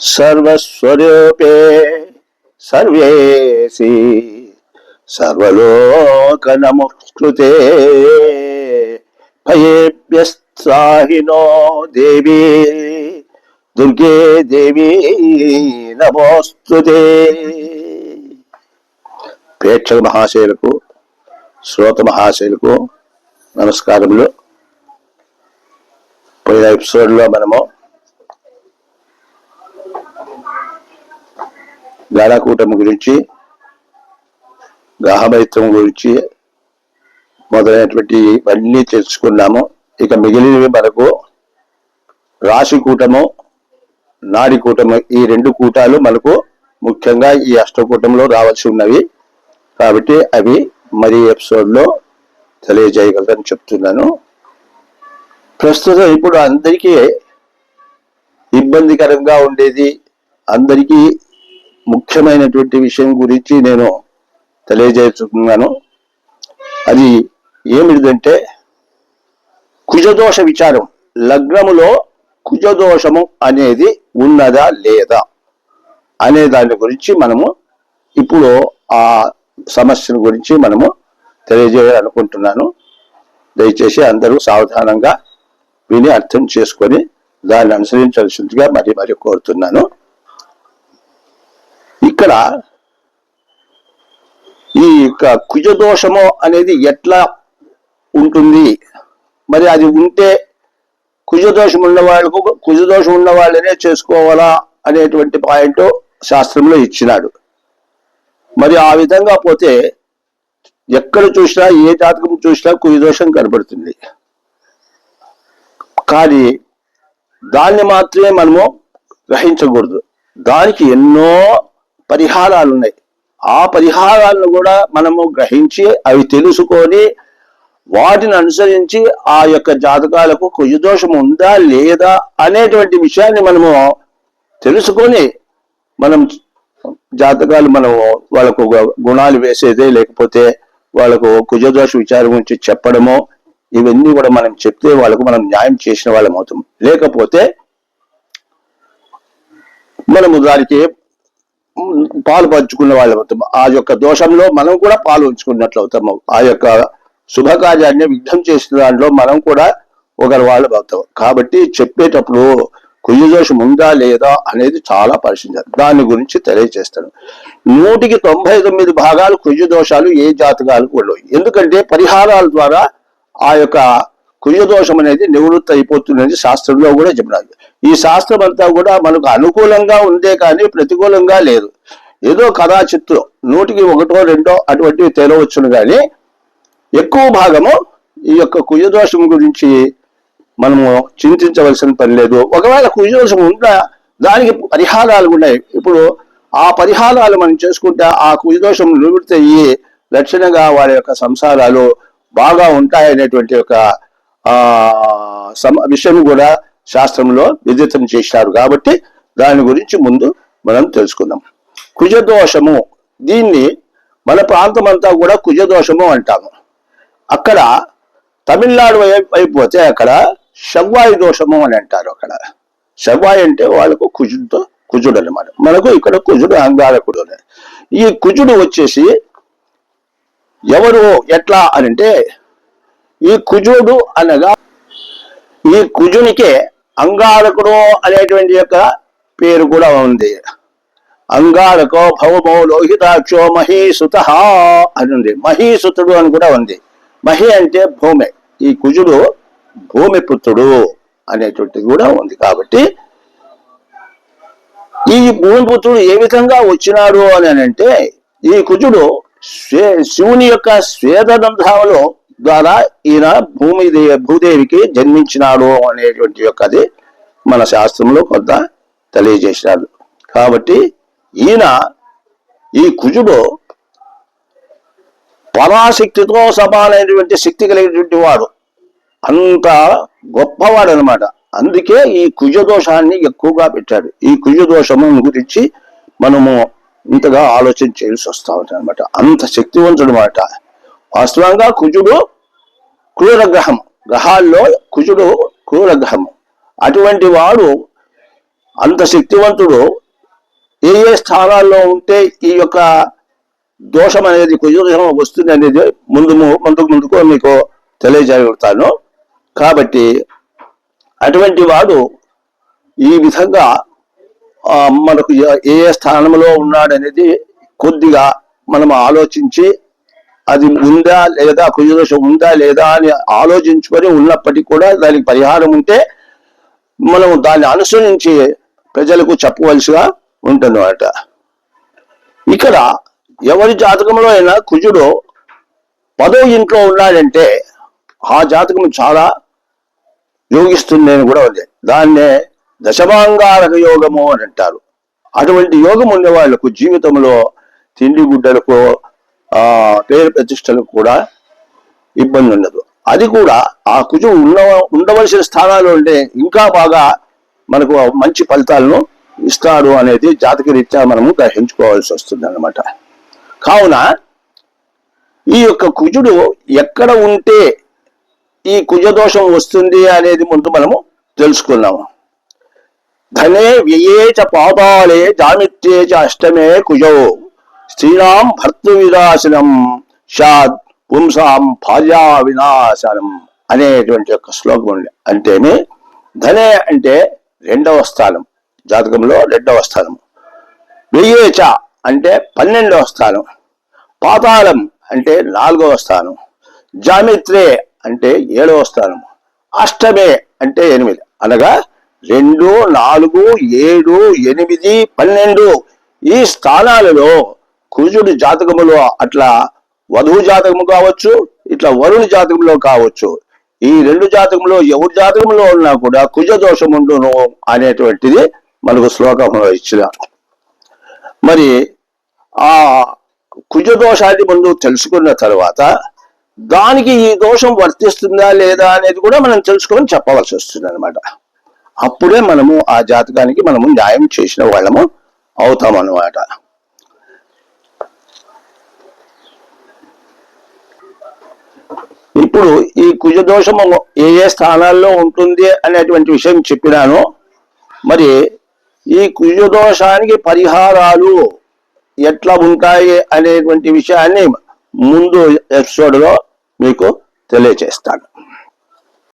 సర్వస్వరూపే సర్వేసి సర్వలోక నమస్కృతే భయేభ్యస్త్రాహినో దేవి దుర్గే దేవి నమోస్తుతే ప్రేక్షక మహాశయులకు శ్రోత మహాశయులకు నమస్కారములు. పోయిన ఎపిసోడ్లో మనము గాఢాకూటమి గురించి గాహమైత్వం గురించి మొదలైనటువంటి ఇవన్నీ తెలుసుకున్నాము. ఇక మిగిలినవి మనకు రాశి కూటము నాడి కూటము ఈ రెండు కూటాలు మనకు ముఖ్యంగా ఈ అష్టకూటంలో రావాల్సి ఉన్నవి. కాబట్టి అవి మరి ఎపిసోడ్లో తెలియజేయగలరని చెప్తున్నాను. ప్రస్తుతం ఇప్పుడు అందరికీ ఇబ్బందికరంగా ఉండేది అందరికీ ముఖ్యమైనటువంటి విషయం గురించి నేను తెలియజేస్తున్నాను. అది ఏమిటిదంటే కుజదోష విచారం లగ్నములో కుజదోషము అనేది ఉన్నదా లేదా అనే దాని గురించి మనము ఇప్పుడు ఆ సమస్యల గురించి మనము తెలియజేయాలనుకుంటున్నాను. దయచేసి అందరూ సావధానంగా విని అర్థం చేసుకొని దాన్ని అనుసరించాల్సిందిగా మరి మరి కోరుతున్నాను. ఇక్కడ ఈ యొక్క కుజదోషము అనేది ఎట్లా ఉంటుంది? మరి అది ఉంటే కుజదోషం ఉన్న వాళ్ళకు కుజదోషం ఉన్న వాళ్ళనే చేసుకోవాలా అనేటువంటి పాయింట్ శాస్త్రంలో ఇచ్చినాడు. మరి ఆ విధంగా పోతే ఎక్కడ చూసినా ఏ జాతకం చూసినా కుజదోషం కనబడుతుంది. కానీ దాన్ని మాత్రమే మనము గ్రహించకూడదు. దానికి ఎన్నో పరిహారాలు ఉన్నాయి ఆ పరిహారాలను కూడా మనము గ్రహించి అవి తెలుసుకొని వాటిని అనుసరించి ఆ యొక్క జాతకాలకు కుజదోషం ఉందా లేదా అనేటువంటి విషయాన్ని మనము తెలుసుకొని మనం జాతకాలు మనము వాళ్ళకు గుణాలు వేసేదే లేకపోతే వాళ్ళకు కుజదోష విచారం గురించి చెప్పడము ఇవన్నీ కూడా మనం చెప్తే వాళ్ళకు మనం న్యాయం చేసిన వాళ్ళం అవుతాం. లేకపోతే మనము దానికి పాలు పంచుకున్న వాళ్ళు అవుతాము ఆ యొక్క దోషంలో మనం కూడా పాలు ఉంచుకున్నట్లు అవుతాము ఆ యొక్క శుభకార్యాన్ని విఘ్నం చేసిన దాంట్లో మనం కూడా ఒకరి వాళ్ళు అవుతాం. కాబట్టి చెప్పేటప్పుడు కుయ్య దోషం ఉందా లేదా అనేది చాలా పరిశీలించాలి. దాని గురించి తెలియజేస్తాను. నూటికి తొంభై తొమ్మిది భాగాలు కుయ్య దోషాలు ఏ జాతకాలకు ఉండవు. ఎందుకంటే పరిహారాల ద్వారా ఆ యొక్క కుయ్య దోషం అనేది నివృత్తి అయిపోతుందని శాస్త్రంలో కూడా చెప్పినారు. ఈ శాస్త్రం అంతా కూడా మనకు అనుకూలంగా ఉందే కానీ ప్రతికూలంగా లేదు. ఏదో కదాచిత్తు నూటికి ఒకటో రెండో అటువంటివి తేలవచ్చును కానీ ఎక్కువ భాగము ఈ యొక్క కుయ్యదోషం గురించి మనము చింతించవలసిన పని లేదు. ఒకవేళ కుయ్యదోషం ఉందా దానికి పరిహారాలు ఉన్నాయి ఇప్పుడు ఆ పరిహారాలు మనం చేసుకుంటే ఆ కుయదోషం నివృత్తి అయ్యి లక్షణంగా వారి యొక్క సంసారాలు బాగా ఉంటాయనేటువంటి ఒక ఆ విషయం కూడా శాస్త్రంలో విదితం చేశారు కాబట్టి దాని గురించి ముందు మనం తెలుసుకుందాం. కుజదోషము. దీన్ని మన ప్రాంతం అంతా కూడా కుజదోషము అంటాము. అక్కడ తమిళనాడు అయిపోతే అక్కడ షవ్వాయి దోషము అని అంటారు అక్కడ. షవ్వాయి అంటే వాళ్ళకు కుజుడుతో కుజుడు అనమాట మనకు ఇక్కడ కుజుడు అంగారకుడు ఈ కుజుడు వచ్చేసి ఎవరు ఎట్లా అని అంటే ఈ కుజుడు అనగా ఈ కుజునికే అంగారకుడు అనేటువంటి యొక్క పేరు కూడా ఉంది. అంగారకో భవమో లోహితాక్షో మహీసుత అని ఉంది. మహీసుతుడు అని కూడా ఉంది. మహి అంటే భూమి. ఈ కుజుడు భూమి పుత్రుడు అనేటువంటిది కూడా ఉంది కాబట్టి ఈ భూమిపుత్రుడు ఏ విధంగా వచ్చినాడు అని అంటే ఈ కుజుడు శివుని యొక్క శ్వేతదంధావలో ద్వారా ఈయన భూమి భూదేవికి జన్మించినాడు అనేటువంటి యొక్కది మన శాస్త్రంలో కొంత తెలియజేసినాడు. కాబట్టి ఈయన ఈ కుజుడు పరాశక్తితో సమానమైనటువంటి శక్తి కలిగినటువంటి వాడు. అంత గొప్పవాడు అనమాట అందుకే ఈ కుజదోషాన్ని ఎక్కువగా పెట్టాడు. ఈ కుజదోషము గురించి మనము ఇంతగా ఆలోచన చేయాల్సి వస్తా ఉంటుంది అనమాట అంత శక్తివంతుడు అనమాట వాస్తవంగా కుజుడు క్రూర గ్రహం గ్రహాల్లో కుజుడు క్రూర గ్రహం అటువంటి వాడు అంత శక్తివంతుడు ఏ ఏ స్థానాల్లో ఉంటే ఈ యొక్క దోషం అనేది కుజదోషం వస్తుంది అనేది ముందు ముందుకు ముందుకు మీకు తెలియజేయబడతాను. కాబట్టి అటువంటి వాడు ఈ విధంగా మనకు ఏ ఏ స్థానంలో ఉన్నాడనేది కొద్దిగా మనం ఆలోచించి అది ఉందా లేదా కుజదోషం ఉందా లేదా అని ఆలోచించుకొని ఉన్నప్పటికీ కూడా దానికి పరిహారం ఉంటే మనం దాన్ని అనుసరించి ప్రజలకు చెప్పవలసిగా ఉంటుందన్నమాట. ఇక్కడ ఎవరి జాతకంలో అయినా కుజుడు పదో ఇంట్లో ఉన్నాడంటే ఆ జాతకం చాలా యోగిస్తుంది అని కూడా ఉంది. దాన్నే దశమాంగారక యోగము అని అంటారు. అటువంటి యోగం ఉండే వాళ్ళకు జీవితంలో తిండి గుడ్డలకు పేరు ప్రతిష్టలకు కూడా ఇబ్బంది ఉండదు. అది కూడా ఆ కుజు ఉన్న ఉండవలసిన స్థానాలు ఉంటే ఇంకా బాగా మనకు మంచి ఫలితాలను ఇస్తాడు అనేది జాతక రీత్యా మనము గ్రహించుకోవాల్సి వస్తుంది అనమాట కావున ఈ యొక్క కుజుడు ఎక్కడ ఉంటే ఈ కుజదోషం వస్తుంది అనేది ముందు మనము తెలుసుకున్నాము ధనే వ్యయే చ పాతాళే చ అష్టమే కుజో. స్త్రీణాం భర్తృ వినాశనం షాద్ పుంసాం భార్యా వినాశనం అనేటువంటి ఒక శ్లోకం ఉంది. అంటేనే ధనే అంటే రెండవ స్థానం. జాతకంలో రెండవ స్థానం. వెయ్యేచ అంటే పన్నెండవ స్థానం. పాతాళం అంటే నాలుగవ స్థానం. జామిత్రే అంటే ఏడవ స్థానం. అష్టమే అంటే ఎనిమిది. అనగా రెండు నాలుగు ఏడు ఎనిమిది పన్నెండు ఈ స్థానాలలో కుజుడి జాతకములో అట్లా వధువు జాతకము కావచ్చు ఇట్లా వరుణి జాతకంలో కావచ్చు. ఈ రెండు జాతకంలో ఎవరి జాతకంలో ఉన్నా కూడా కుజ దోషం ఉండును అనేటువంటిది మనకు శ్లోకంలో ఇచ్చిన. మరి ఆ కుజ దోషాన్ని ముందు తెలుసుకున్న తర్వాత దానికి ఈ దోషం వర్తిస్తుందా లేదా అనేది కూడా మనం తెలుసుకొని చెప్పవలసి వస్తుంది అనమాట అప్పుడే మనము ఆ జాతకానికి మనము న్యాయం చేసిన వాళ్ళము అవుతాం ఇప్పుడు ఈ కుజ దోషము ఏ ఏ స్థానాల్లో ఉంటుంది అనేటువంటి విషయం చెప్పినాను. మరి ఈ కుజదోషానికి పరిహారాలు ఎట్లా ఉంటాయి అనేటువంటి విషయాన్ని ముందు ఎపిసోడ్లో మీకు తెలియచేస్తాను.